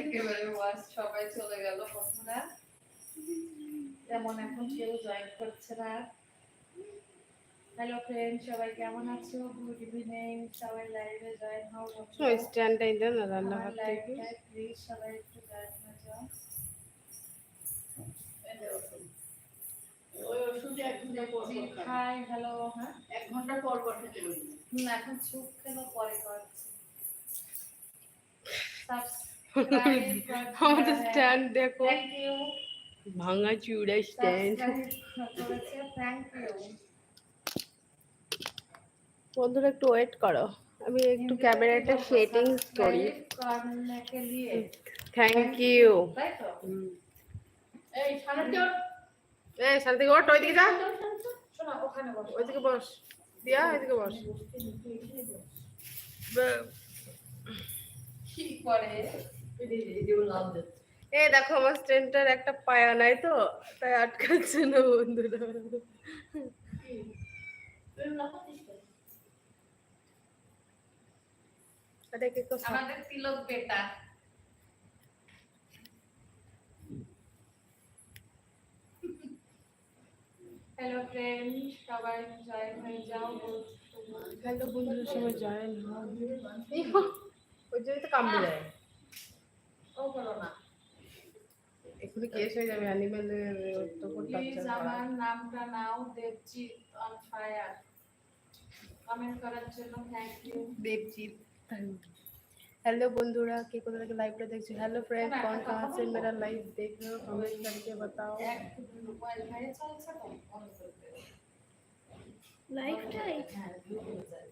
একেবারে ওয়াশ সবাই চলে গেল বন্ধুরা। তেমন এখন কেউ জয়েন করছে না। হ্যালো ফ্রেন্ড সবাই কেমন আছো? গুড ইভিনিং সবাই লাইভে জয়েন হও ওই স্ট্যান্ডটাই দেন না রান্নাঘর থেকে। প্লিজ সবাই একটু জয়েন হয়ে যাও। ওই ওষুধে এক ঘণ্টা পর হাই হ্যালো হ্যাঁ? এক ঘণ্টা পর পর খেতে বলি হুম, এখন চুপ কেন পরে করছি। আমাদের স্ট্যান্ড দেখো ভাঙা চুড়া স্ট্যান্ড বন্ধুরা একটু ওয়েট করো। আমি একটু ক্যামেরাটা সেটিং করি। থ্যাংক ইউ এই শান্তি ওঠ। ওইদিকে যা। ওইদিকে বস। দিয়া ওইদিকে বস। কি করে? দেখো আমার স্ট্যান্ডটার একটা পায়া নাই তো তাই আটকাচ্ছে না বন্ধুরা। আমাদের তিলক বেটা। হ্যালো ফ্রেন্ড সবাই জয়েন হয়ে যাও হ্যালো বন্ধুরা সবাই জয়েন হবে ওই জন্যই তো কামড়ে যায় ও করো না এক্ষুনি কেস হয়ে যাবে অ্যানিমেলের তো প্লিজ আমার নামটা নাও দেবজিৎ অন ফায়ার কমেন্ট করার জন্য থ্যাংক ইউ देवजीत हेलो बंधुरा के को तरह के लाइव पे देख हेलो फ्रेंड कौन कहाँ से मेरा लाइव देख रहे हो कमेंट करके बताओ এক মোবাইল ভাই চলছে তো অন করতে লাইফটাই হ্যাঁ ভিউ হয়ে যায়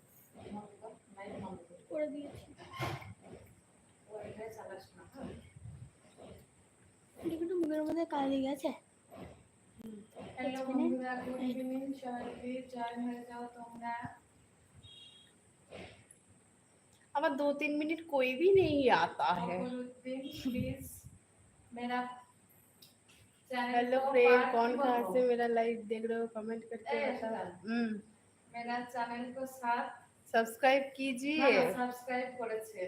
লাইভ বন্ধ করে করে দিয়েছি কিন্তু মুখের মধ্যে কালি গেছে হ্যালো বন্ধুরা গুড ইভিনিং সবাই প্লিজ জয়েন হয়ে যাও তোমরা अब दो तीन मिनट कोई भी नहीं आता है फखरुद्दीन प्लीज मेरा चैनल हेलो को फ्रेंड part कौन भी कहाँ बोलो। से मेरा लाइव देख रहे हो कमेंट करके ए, बताओ सुना। हम्म मेरा चैनल को साथ सब्सक्राइब कीजिए সাবস্ক্রাইব করেছে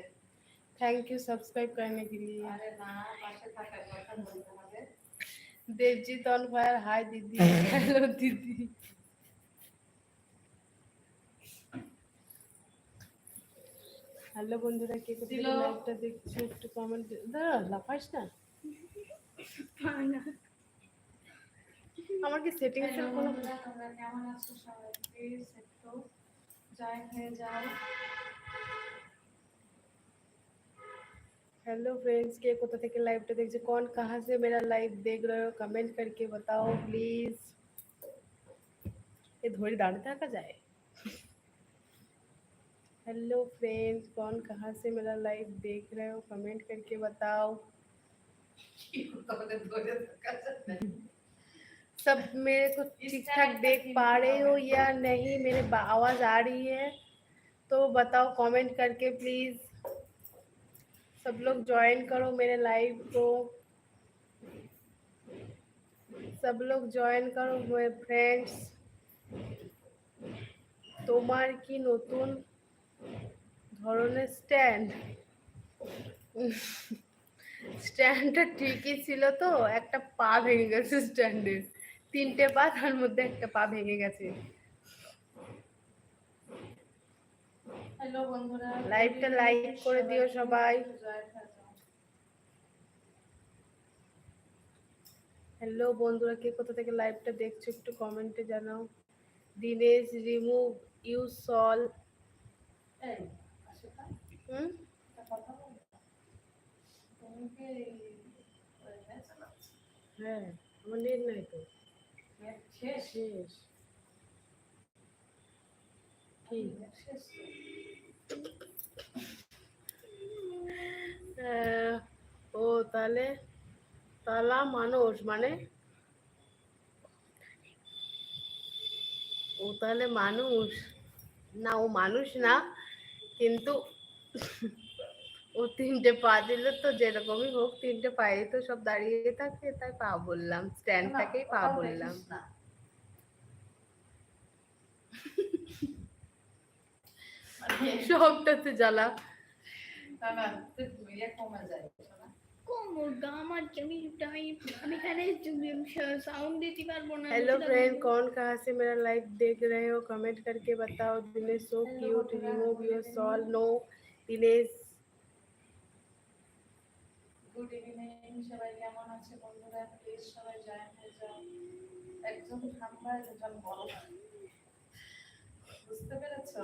थैंक यू सब्सक्राइब करने के लिए আরে না পাশে থাকার কথা বলতে হবে देवजीत ऑन फायर हाय दीदी हेलो दीदी হ্যালো বন্ধুরা কে কোথায় দিল। লাইভটা দেখছো একটু কমেন্ট দাঁড়া লাফাস না আমার কি সেটিংস হ্যালো এর কোনো বন্ধুরা তোমরা কেমন আছো সবাই প্লিজ একটু জয়েন হয়ে যাও हेलो फ्रेंड्स के कोथा থেকে লাইভটা দেখছো कौन कहाँ से मेरा लाइव देख रहे हो कमेंट करके बताओ प्लीज ये ধরে দাঁড়িয়ে থাকা যায় हेलो फ्रेंड्स कौन कहाँ से मेरा लाइव देख रहे हो कमेंट करके बताओ তোমাদের ধরে থাকা যাবে না। सब मेरे को इस ठीक तरह ठाक का देख फील पा रहे हो होगा। या नहीं मेरे बा- आवाज आ रही है तो बताओ कमेंट करके प्लीज सब लोग ज्वाइन करो मेरे लाइव को। सब लोग ज्वाइन करो, मेरे फ्रेंड्स তোমার কি নতুন ধরনের স্ট্যান্ড স্ট্যান্ডটা ঠিকই ছিল তো, একটা পা ভেঙে গেছে স্ট্যান্ডের তিনটে পা, তার মধ্যে একটা পা ভেঙে গেছে। হ্যালো বন্ধুরা। লাইভটা লাইক করে দিও সবাই। হয়ে হ্যালো বন্ধুরা কে কোথা থেকে লাইভটা দেখছ একটু কমেন্টে জানাও। দিনেশ রিমুভ ইউ সল হুম? হ্যাঁ আমার নেট নাই তো শেষ? শেষ। কি? শেষ আহ, ও তাহলে তালা মানুষ মানে ও তাহলে মানুষ। না ও মানুষ না কিন্তু ও তিনটে পা দিল তো যেরকমই হোক তিনটে পায়ে তো সব দাঁড়িয়ে থাকে তাই পা বললাম। স্ট্যান্ডটাকেই পা বললাম। সবটাতে জ্বালা। না না তুই কমে যায় শোনা। কোমর গা আমার জমি আমি আমি এখানে সাউন্ড দিতে পারবো না हेलो বুঝতে फ्रेंड পারবো। कौन कहाँ से मेरा लाइव देख रहे हो कमेंट करके बताओ Dinesh so Hello, cute Barbara. Remove Good your evening. Sol no Dinesh good evening সবাই কেমন আছে বন্ধুরা প্লিজ সবাই জয়েন হয়ে যাও একজন ঠান্ডা একজন গরম বুঝতে পেরেছো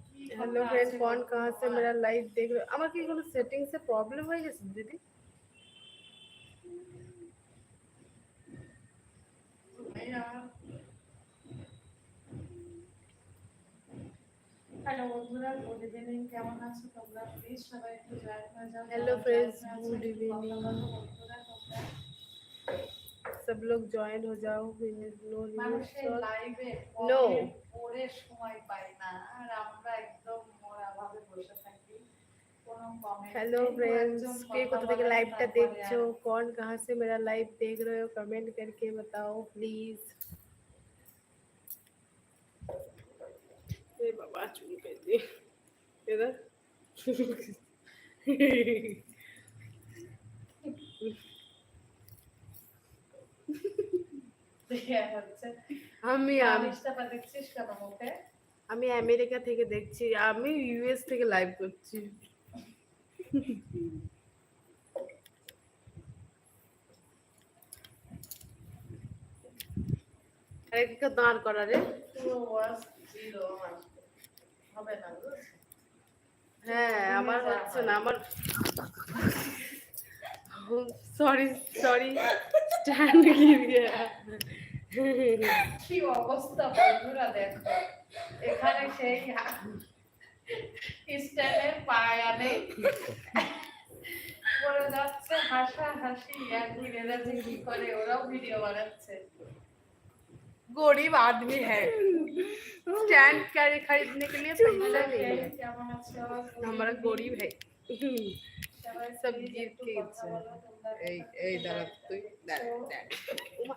হ্যালো ফ্রেন্ড কোন কাহা সে মেরা লাইভ দেখ রে আমার কি কোনো সেটিংসে প্রবলেম হয়ে গেছে দিদি হ্যালো বন্ধুরা গুড ইভিনিং কেমন আছো তোমরা প্লিজ সবাই একটু জয়েন হয়ে যাও হ্যালো ফ্রেন্ডস গুড ইভিনিং বন্ধুরা তোমরা सब लोग ज्वाइन हो जाओ नो নো পড়ে সময় পাই না আর আমরা একদম মোরা ভাবে বসে থাকি हेलो फ्रेंड्स के কোথা থেকে লাইভটা দেখছ কোন कहां से मेरा लाइव देख रहे हो कमेंट करके बताओ प्लीज ए बाबा चुन पे दे इधर আমি আমি আমি আমেরিকা থেকে দেখছি আমি ইউএস থেকে লাইভ করছি। আরেকটা দাঁড় করা রে? হ্যাঁ আমার হচ্ছে না আমার সরি সরি স্ট্যান্ড গিয়ে কি অবস্থা বন্ধুরা দেখো এখানে সেই স্ট্যান্ডের পায়া নেই পড়ে যাচ্ছে হাসা হাসি একদিন এরা যে কি করে ওরাও ভিডিও বানাচ্ছে गरीब आदमी है स्टैंड खरीदने के लिए पैसा नहीं है কেমন আছো हमारा गरीब है সবাই সব please জিত একটু কে কথা ইচ্ছে। বলো, তোমরা এই এই দাঁড়া তুই দাঁড়া দাঁড়া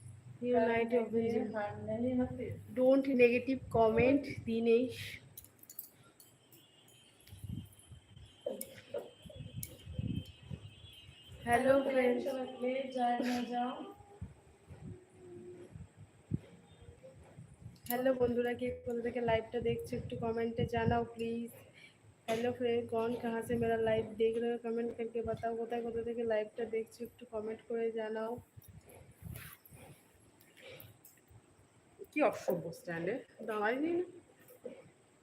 United don't negative comment Dinesh hello hello বন্ধুরা কে কোথা থেকে লাইভটা দেখছ একটু কমেন্টে জানাও প্লিজ হ্যালো ফ্রেন্ড कौन कहाँ से मेरा लाइव देख रहे हो कमेंट करके बताओ कोथा कोथा के लाइव देखो एक कमेंट कर কি অসভ্য স্ট্যান্ডে দাঁড়াই নেই না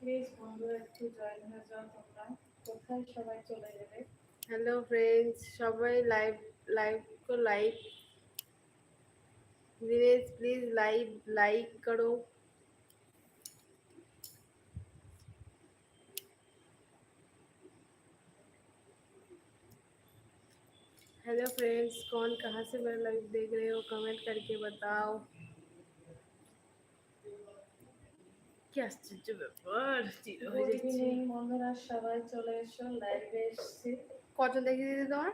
প্লিজ বন্ধুরা একটু জয়েন হয়ে যাও তোমরা কোথায় সবাই চলে যাবে हेलो फ्रेंड्स সবাই লাইভ লাইভ को like Dinesh please live like करो हेलो फ्रेंड्स कौन कहाँ से मेरा लाइव देख रहे हो कमेंट करके बताओ কি আশ্চর্য ব্যাপার? বন্ধুরা সবাই চলে এসো লাইভে এসেছি। কজন দিদি তোমার?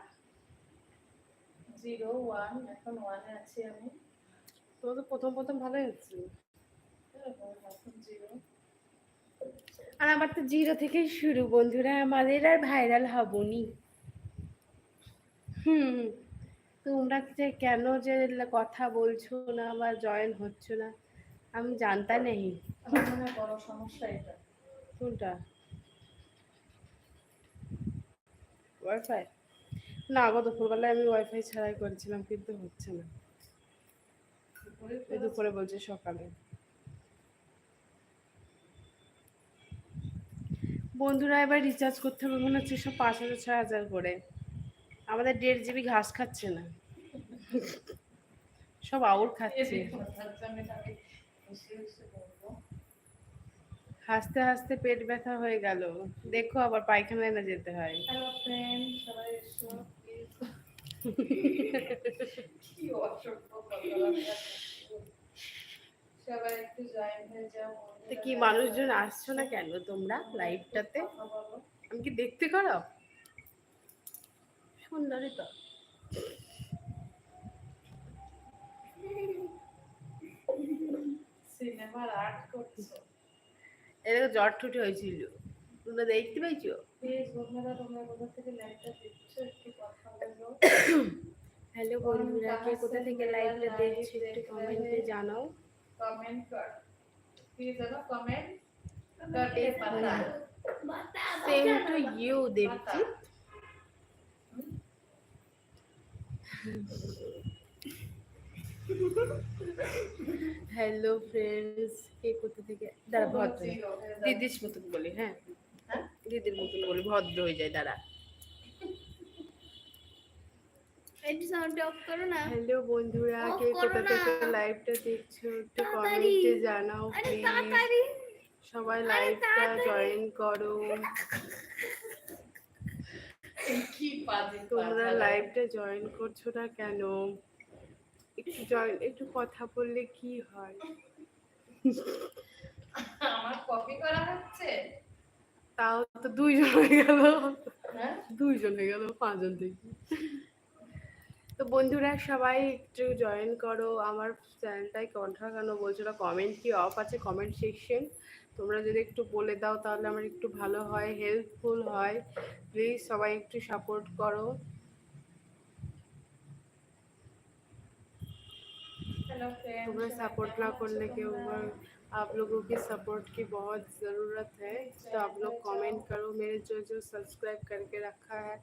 জিরো ওয়ান এখন ওয়ানে আছি আমি। তোমার তো প্রথম প্রথম ভালোই হচ্ছে আর আমার তো জিরো থেকেই শুরু বন্ধুরা। আমাদের আর ভাইরাল হবনি। হুম তোমরা যে কেন যে কথা বলছো না বা জয়েন হচ্ছ না আমি জানতা নেই আমার বড় সমস্যা এটা। কোনটা? ওয়াইফাই না গত দুপুরবেলায় আমি ওয়াইফাই ছাড়াই করেছিলাম কিন্তু হচ্ছে না। দুপুরে বলছে সকালে। বন্ধুরা এবার রিচার্জ করতে হবে মনে হচ্ছে সব পাঁচ হাজার ছয় হাজার করে। আমাদের দেড় জিবি ঘাস খাচ্ছে না। সব আউট খাচ্ছে। হাসতে হাসতে পেট ব্যথা হয়ে গেল। দেখো আবার পায়খানায় না যেতে হয়। তো কি মানুষজন আসছো না কেন তোমরা লাইভটাতে আমি কি দেখতে করো? সুন্দরই তো। সিনেমার আর্ট করছ? এরকম জ্বর ঠুটে হয়েছিল। তোমরা দেখতে পাইছো? প্লিজ বন্ধুরা তোমরা কোথা থেকে লাইভটা দেখছ? একটু কথা বলো। হ্যালো বন্ধুরা কে কোথা থেকে লাইভটা দেখছ একটু কমেন্টে জানাও। কমেন্ট কর। কি জানো কমেন্ট করতে পাতা same to you Debji hello friends কে কোথা থেকে? দাঁড়া ভদ্র দিদির মতন বলি হ্যাঁ? হ্যাঁ? দিদির মতন বলি ভদ্র হয়ে যায় দাঁড়া। একটু সাউন্ড অফ করো না। হ্যালো বন্ধুরা কে কোথা থেকে লাইভটা দেখছ একটু। কমেন্টে জানাও আরে প্লিজ তাড়াতাড়ি। সবাই লাইভটা জয়েন করো। তোমরা লাইভটা জয়েন করছ না কেন? একটু জয়েন একটু কথা বললে কি হয়? আমার কপি করা হচ্ছে? তাও তো দুইজন হয়ে গেল। হ্যাঁ? দুইজন হয়ে গেল পাঁচজন থেকে। তো বন্ধুরা সবাই একটু জয়েন করো আমার চ্যানেলটাই কন্ঠা কেন বলছো না? কমেন্ট কি অফ আছে? কমেন্ট সেকশন তোমরা যদি একটু বলে দাও তাহলে আমার একটু ভালো হয় হেল্পফুল হয়। প্লিজ সবাই একটু সাপোর্ট করো। तुम्हें सपोर्ट ना करने के ऊपर आप लोगों की सपोर्ट की बहुत ज़रूरत है तो आप लोग कमेंट करो मेरे जो जो सब्सक्राइब करके रखा है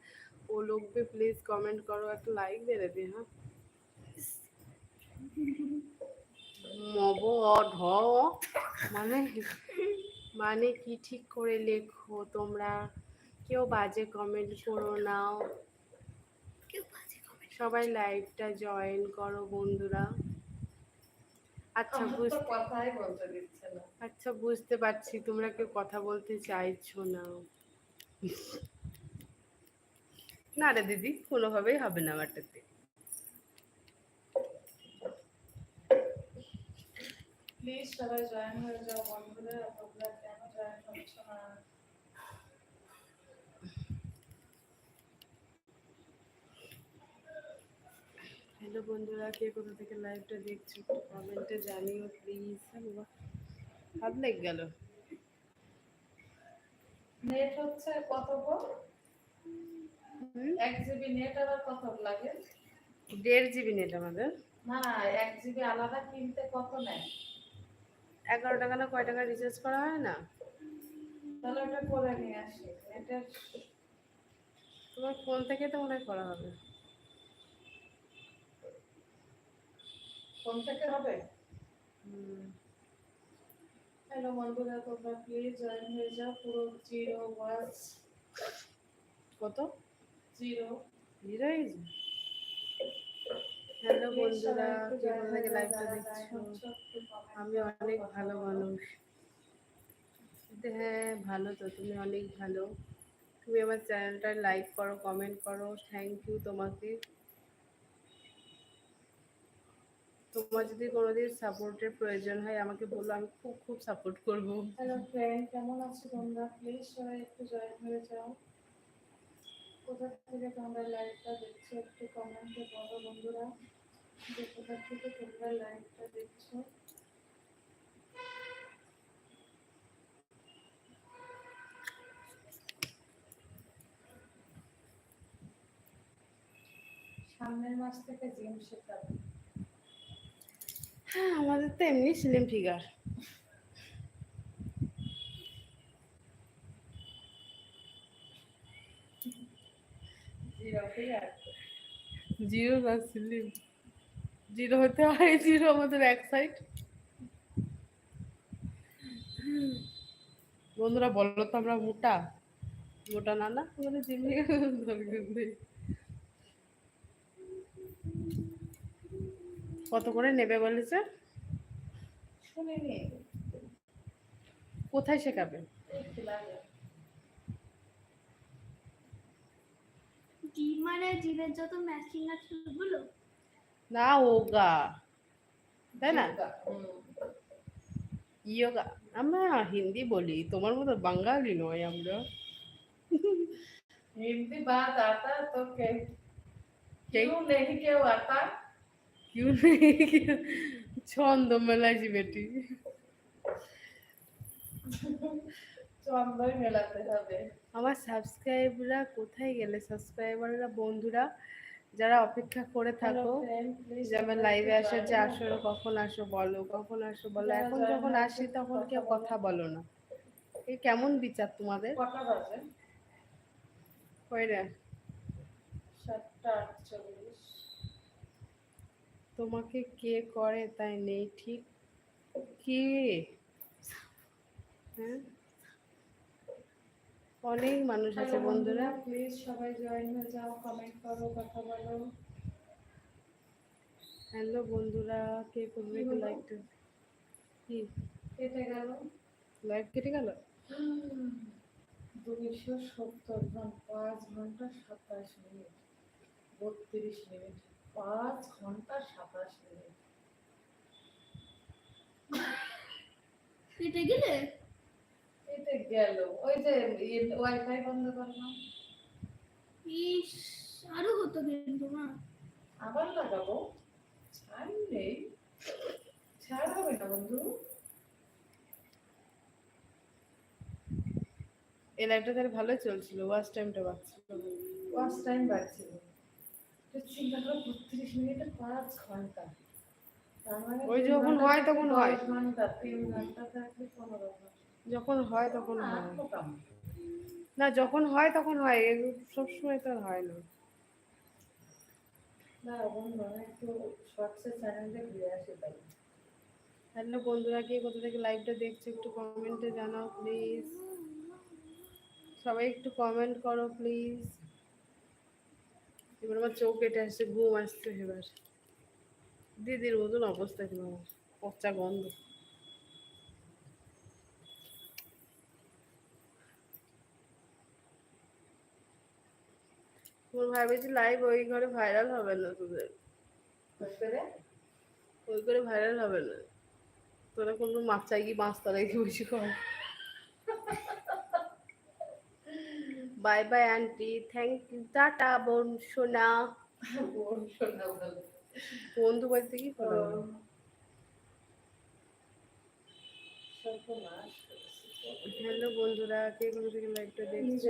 वो लोग भी प्लीज़ कमेंट करो एक लाइक दे देते हैं মব ঢ মানে মানে কি ঠিক করে লেখো তোমরা কেউ বাজে কমেন্ট করো নাও কেউ বাজে comment সবাই লাইভটা জয়েন করো বন্ধুরা আচ্ছা আমার বুঝ তো কথাই বলতে দিচ্ছে না। আচ্ছা বুঝতে পারছি তোমরা কেউ কথা বলতে চাইছো না। না রে দিদি কোনোভাবেই হবে না আমারটাতে। প্লিজ সবাই জয়েন হয়ে যাও বন্ধুরা তোমরা কেন জয়েন হচ্ছ না? হ্যালো বন্ধুরা কে কোথা থেকে লাইভটা দেখছ একটু কমেন্টে জানিও প্লিজ হাত লেগে গেল। নেট হচ্ছে কত এক জিবি নেট আবার কত লাগে? দেড় জিবি নেট আমাদের। না না এক জিবি আলাদা কিনতে কত নেয়? এগারো টাকা না কয় টাকা রিচার্জ করা হয় না? তাহলে ওটা করে নিয়ে আসি। নেটের তোমার ফোন থেকে তো মনে হয় করা হবে। ফোন থেকে হবে? হ্যালো বন্ধুরা তোমরা প্লিজ জয়েন হয়ে যাও। পুরো জিরো ওয়াচ কত? জিরো জিরো হ্যালো বন্ধুরা কে কোথা থেকে লাইভটা দেখছ? আমি অনেক ভালো মানুষ। হ্যাঁ ভালো তো তুমি অনেক ভালো। তুমি আমার চ্যানেলটা লাইক করো কমেন্ট করো। থ্যাংক ইউ তোমাকে। তোমার যদি কোনোদিন সাপোর্টের প্রয়োজন হয়, আমাকে বলো, আমি খুব খুব সাপোর্ট করব। হ্যালো ফ্রেন্ড কেমন আছো তোমরা? প্লিজ সবাই একটু জয়েন হয়ে যাও। কোথা থেকে তোমরা লাইভটা দেখছ একটু কমেন্টে বলো বন্ধুরা। যে কোথা থেকে তোমরা লাইভটা দেখছ। সামনের মাস থেকে জিম শেখাবো হ্যাঁ আমাদের তো এমনি স্লিম ফিগার জিরো না স্লিম জিরো হতে হয় জিরো আমাদের এক সাইড বন্ধুরা, বলো তো আমরা মোটা? মোটা না না, আমাদের জিম দরকার নেই কত করে নেবে বলেছে শুনিনি কোথায় শেখাবে একটু লাগে জিম মানে জিমের যত মেশিন আছে ওগুলো না ওগা তাই না হুম। ইয়োগা আমরা হিন্দি বলি তোমার মতো বাঙালি নয় আমরা हिंदी बात आता तो के के- क्यों नहीं क्यों आता নেই ছন্দ মেলাইছি বেটি চন্দ্রই মেলাতে হবে আমার সাবস্ক্রাইবরা কোথায় গেলে? সাবস্ক্রাইবাররা বন্ধুরা যারা অপেক্ষা করে থাকো যে আমার লাইভে আসে যে আসো কখন আসো বলো কখন আসো বলো। এখন যখন আসি তখন কেউ কথা বলো না। এই কেমন বিচার তোমাদের? কটা বাজে? কই রে সাতটা আটচল্লিশ। তোমাকে কে করে তাই নেই ঠিক কি? হ্যাঁ? অনেক মানুষ আছে বন্ধুরা। প্লিজ সবাই জয়েন হয়ে যাও কমেন্ট করো কথা বলো। হ্যালো বন্ধুরা কে করবে হলো? লাইকটা কি? কেটে গেল। লাইভ কেটে গেল? দুইশো সত্তর জন পাঁচ ঘণ্টা সাতাশ মিনিট বত্রিশ মিনিট। পাঁচ ঘণ্টা সাতাশ মিনিট। কেটে গেলে? এতে গেল। ওই যে ওয়াইফাই বন্ধ করলাম। ইস আরও হতো কিন্তু না। আবার লাগাবো? ছাড় নেই। ছাড় হবে না বন্ধু। এই লাইভটা তাহলে ভালোই চলছিল। ওয়াচ টাইমটা বাড়ছিল। ওয়াচ টাইম বাড়ছিল। চিন্তা করো বত্রিশ মিনিটে পাঁচ ঘণ্টা। মানে ওই যখন হয় তখন হয়। যখন হয় তখন হয়। না যখন হয় তখন হয় এগুলো সবসময় তো হয় না। না বন্ধু আমি একটু শর্টসের চ্যানেলটা ঘুরে আসি তাই। হ্যালো বন্ধুরা কে কোথা থেকে লাইভটা দেখছ একটু কমেন্টে জানাও প্লিজ সবাই একটু কমেন্ট করো প্লিজ এবার আমার চোখ কেটে আসছে ঘুম আসছে এবার। দিদির মতন অবস্থা কেন আমার পচা গন্ধ। তোমার ভাবেছি লাইভ ওই ঘরে ভাইরাল হবে না তোদের। ওই করে ভাইরাল হবে না। তোরা কোনো মাছ চাই কি মাছ তলায় কি বসে কর bye bye aunty thank you tata বোন সোনা। বন্ধু বাড়িতে কি হ্যালো বন্ধুরা কে কোথা থেকে লাইভটা দেখছ।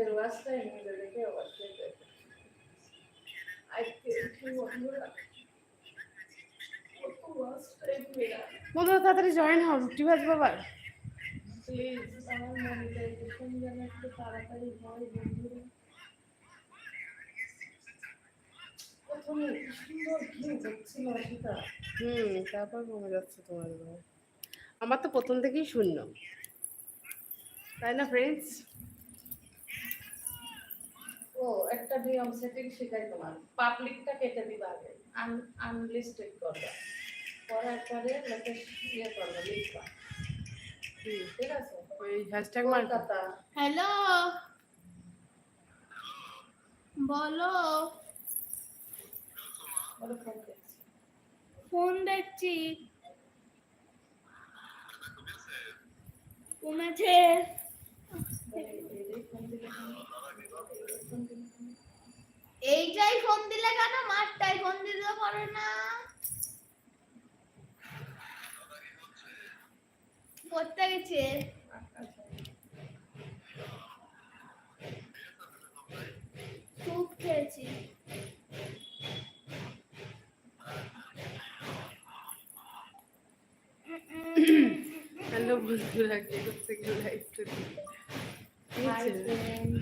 বন্ধুরা তাড়াতাড়ি জয়েন হও রুটি ভাজ বাবার আমার তারপর কমে যাচ্ছে তোমার আমার তো প্রথম থেকেই শূন্য। তাই না ফ্রেন্ডস ও, একটা নিয়ম সেটিং শেখাই তোমার। পাবলিকটা কেটে দিবা আগে। আনলিস্টেড করবা। করার পরে লোকে ইয়ে করবে লিখবা ঠিক আছে ওই হ্যাশট্যাগ কলকাতা। হ্যালো বলো। ফোন দেখছি। ফোন দিলে কেন? ফোন এইটাই ফোন দিলে কেন? মারটাই ফোন দিতে পারে না। গেছে স্যুপ খেয়েছি। হ্যালো বন্ধুরা কে কোথা থেকে লাইভটা Hi, friend.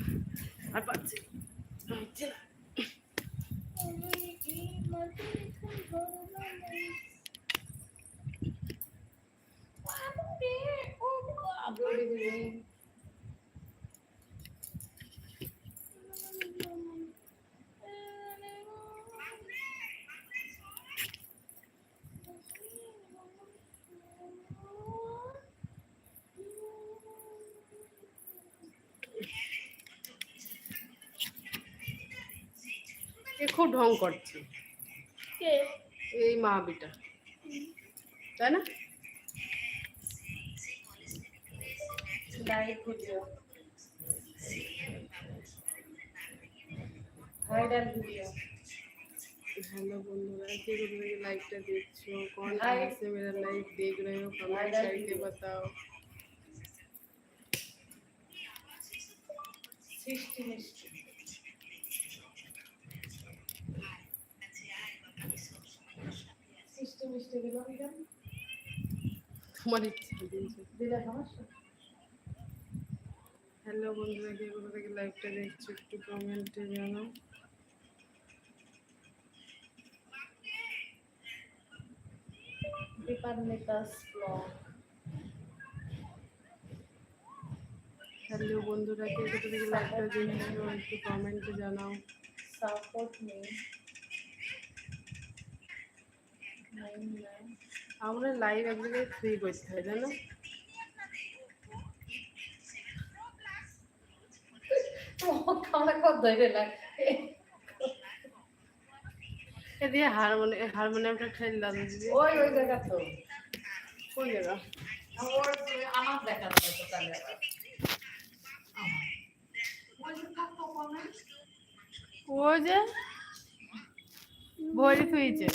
আর পাচ্ছি পাচ্ছি না। গুড ইভিনিং এ খুব ঢং করছে। এই মাহাবিটা তাই না? হ্যালো বন্ধুরা কে কোথায় লাইভটা দেখছ? কোন से मेरा लाइव देख रहे हो कमेंट करके बताओ সৃষ্টি মিষ্টি সৃষ্টি মিষ্টি দিল কেন তোমার ইচ্ছা দিলে সমস্যা হ্যালো বন্ধুরা কে কোথা থেকে লাইভটা দেখছ একটু কমেন্টে জানাও। দীপান্বিতাস ব্লগ হ্যালো বন্ধুরা কে কোথা থেকে লাইভটা দেখছ একটু কমেন্টে জানাও। সাপোর্ট মি আমরা লাইভ এক জায়গায় ফ্রি করতে হয় জানো দিয়ে হারমোনিয়াম হারমোনিয়ামটা খেললাম ওই ওই জায়গা তো। কোন জায়গা? আমার দেখা। ওই যে ভরি থুইছে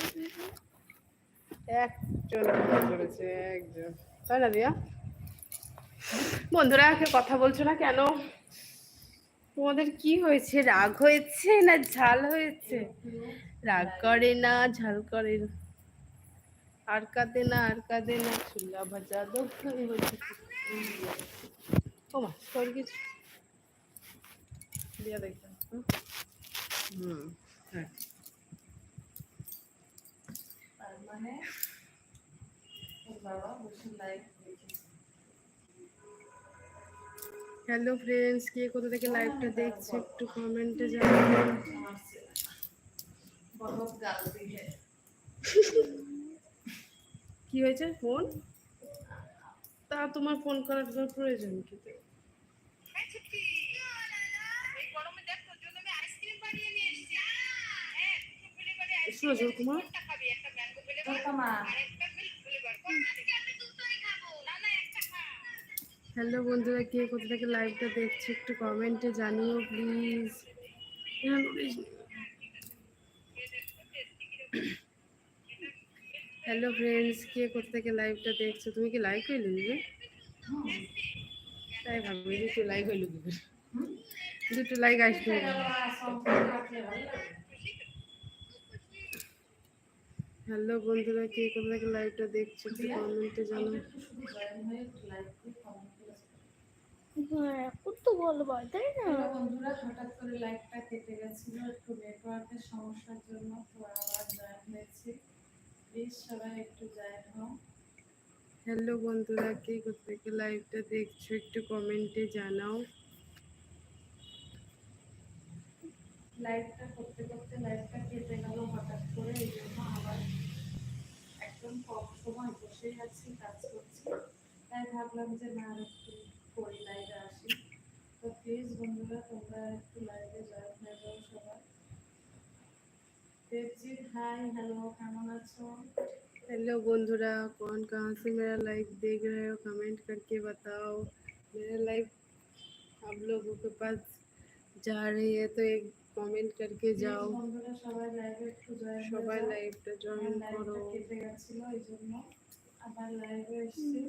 একজন করেছে তাই না দিয়া? বন্ধুরা, কেউ কথা বলছো না কেন? তোমাদের কি হয়েছে? রাগ হয়েছে না ঝাল হয়েছে? রাগ করে না, ঝাল করে না। আর কাঁদে না, আর কাঁদে না চুল্লা ভাজা দো এই হচ্ছে ও মা তোর কিছু। দিয়া দেখো। হুম হ্যাঁ। তার মানে ওর বাবা বসে লাইভ দেখেছে হ্যালো ফ্রেন্ডস কে কোথা থেকে লাইভটা দেখছে একটু কমেন্টে জানাবেন বহুত কি হয়েছে? ফোন তা তোমার ফোন করার কোনো প্রয়োজন কি সুরজ কুমার মা হ্যালো বন্ধুরা, কে কোথা থেকে লাইভটা দেখছে একটু কমেন্টে জানিও প্লিজ হ্যালো ফ্রেন্ডস কে কোথা থেকে লাইভটা দেখছ? তুমি কি লাইক হইলে দিবে তাই ভাবি, দুটো লাইক হইল দুটো লাইক আসবে। হ্যালো বন্ধুরা কে কোথা থেকে লাইভটা দেখছ একটু কমেন্টে জানাও। হ্যাঁ তো বলবা তাই না? বন্ধুরা হঠাৎ করে কেটে গেছিল একটু নেটওয়ার্কের সমস্যার জন্য তো আবার জয়েন হয়েছি। প্লিজ সবাই একটু জয়েন হও হ্যালো বন্ধুরা কে কোথা থেকে লাইভটা দেখছ একটু কমেন্টে জানাও। লাইভটা করতে করতে লাইভটা কেটে গেল হঠাৎ করে এই জন্য আবার একদম কম সময় বসেই আছি কাজ করছি তাই ভাবলাম যে না আর একটু করি লাইভে আসি তো প্লিজ বন্ধুরা তোমরা একটু লাইভে জয়েন হয়ে যাও সবাই দেবজিৎ হাই হ্যালো কেমন আছো हेलो बंधुरा कौन कहाँ से मेरा लाइव देख रहे हो कमेंट करके बताओ मेरा लाइव आप लोगों के पास जा रही है तो एक कमेंट करके Please जाओ বন্ধুরা সবাই লাইভে একটু জয়েন সবাই লাইভটা জয়েন করো লাইভটা কেটে গেছিল এই জন্য আবার লাইভে এসেছি।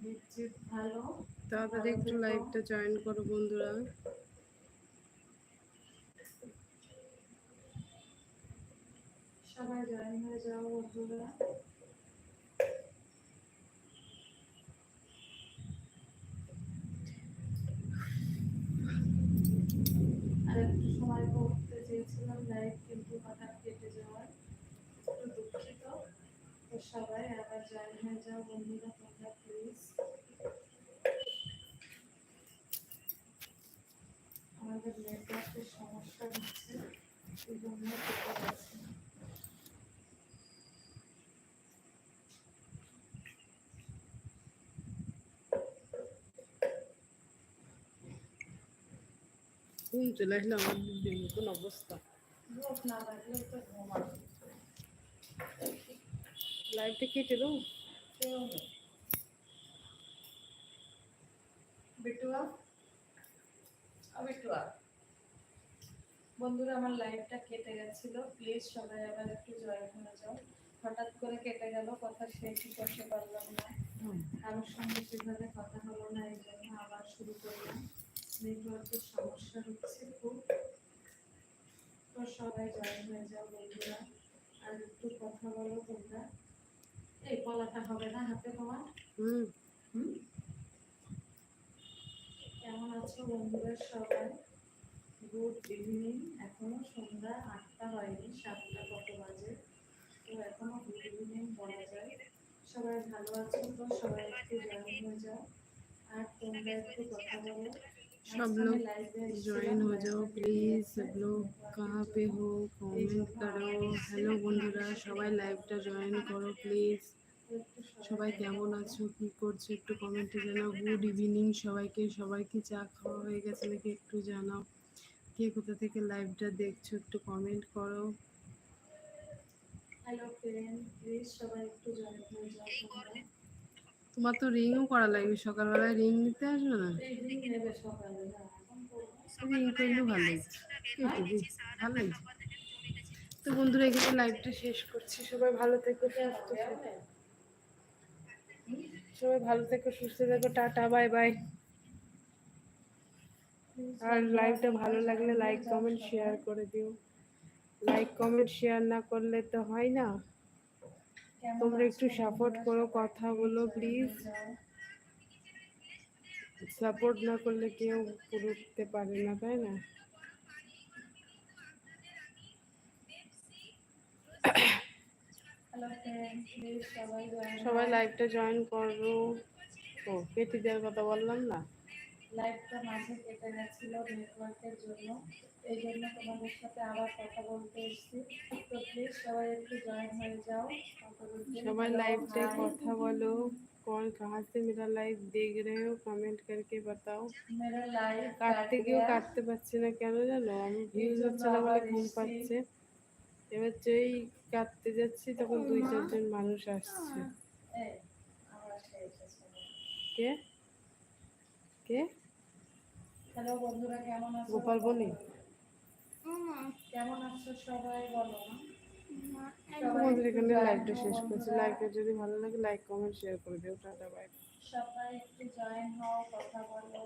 দেবজিৎ ভালো। তাড়াতাড়ি একটু লাইভটা জয়েন করো বন্ধুরা। সবাই জয়েন হয়ে যাও বন্ধুরা। সময় করতে চেয়েছিলাম লাইভ কিন্তু হঠাৎ কেটে যাওয়ায়। একটু দুঃখিত। সবাই আবার জয়েন হয়ে যাও বন্ধুরা তোমরা প্লিজ আমাদের নেটওয়ার্কের সমস্যা হচ্ছে এই জন্য করতে পারছি না ঘুম চলে আসলে আমার মতন অবস্থা ঘুম না লাগলে তো ঘুম লাইফটা কেটে দাও। বন্ধুরা, আমার লাইভটা কেটে গেছিল। প্লিজ সবাই আবার একটু জয়েন হয়ে যাও। হঠাৎ করে কেটে গেল, কথা শেষই করতে পারলাম না। কারোর সঙ্গে সেভাবে কথা হলো না, এই জন্য আবার শুরু করলাম। নেটওয়ার্কের সমস্যা হচ্ছে খুব। তো সবাই জয়েন হয়ে যাও বন্ধুরা। আর একটু কথা বলো তোমরা। এই পলাটা হবে না হাতে তোমার? হুম। হুম? কেমন আছো বন্ধুরা সবাই? Good evening. এখনও সন্ধ্যা আটটা হয়নি সাতটা কত বাজে? তো এখনও গুড ইভিনিং বলা যায়। সবাই ভালো আছো তো? সবাই একটু জয়েন হয়ে যাও। আর তোমরা একটু কথা বলো। सब लोग ज्वाइन हो जाओ प्लीज सब लोग कहाँ पे हो कमेंट करो হ্যালো বন্ধুরা সবাই লাইভটা জয়েন করো প্লিজ সবাই কেমন আছো কি করছো একটু কমেন্টে জানাও গুড ইভিনিং সবাইকে সবাই কি চা খাওয়া হয়ে গেছে নাকি একটু জানাও কে কোথা থেকে লাইভটা দেখছো একটু কমেন্ট করো হ্যালো ফ্রেন্ড প্লিজ সবাই একটু জয়েন হয়ে যাও তোমরা তো রিংও করা লাগবে সকালবেলায় রিং নিতে আসবে না? তো বন্ধুরা এখানে লাইভটা শেষ করছি। সবাই ভালো থেকো, সুস্থ সবাই ভালো থেকো, সুস্থ থেকো, টাটা বাই বাই আর লাইভটা ভালো লাগলে লাইক কমেন্ট শেয়ার করে দিও। লাইক কমেন্ট শেয়ার না করলে তো হয় না। তোমরা একটু সাপোর্ট করো কথা বলো সবাই প্লিজ। সাপোর্ট না করলে কেউ উঠতে পারে না তাই না? সবাই। লাইভটা জয়েন করো। ও কেটে দেওয়ার কথা বললাম না? লাইভটা মাঝে কেটে গেছিল নেটওয়ার্কের জন্য এই জন্য তোমাদের সাথে আবার কথা বলতে এসেছি তো প্লিজ সবাই একটু জয়েন হয়ে যাও কথা বলতে। সবাই Hello, लाइव पे hi. কথা বলো कौन कहाँ से मेरा लाइव देख रहे हो कमेंट करके बताओ मेरा लाइव কাটতে গিয়েও কাটতে পারছি না কেন জানো আমি ভিউজ হচ্ছে না বলে ঘুম পাচ্ছে এবার যেই কাটতে যাচ্ছি তখন দুই চারজন মানুষ আসছে এই আমার আসে এসেছে কে কে হ্যালো বন্ধুরা কেমন আছো? গোপাল বলি। কেমন আছো সবাই বলো না। তোমাদের এখানে লাইভটা শেষ করছি। লাইভটা যদি ভালো লাগে লাইক কমেন্ট শেয়ার করে দিও। টাটা বাই সবাই একটু জয়েন হও কথা বলো।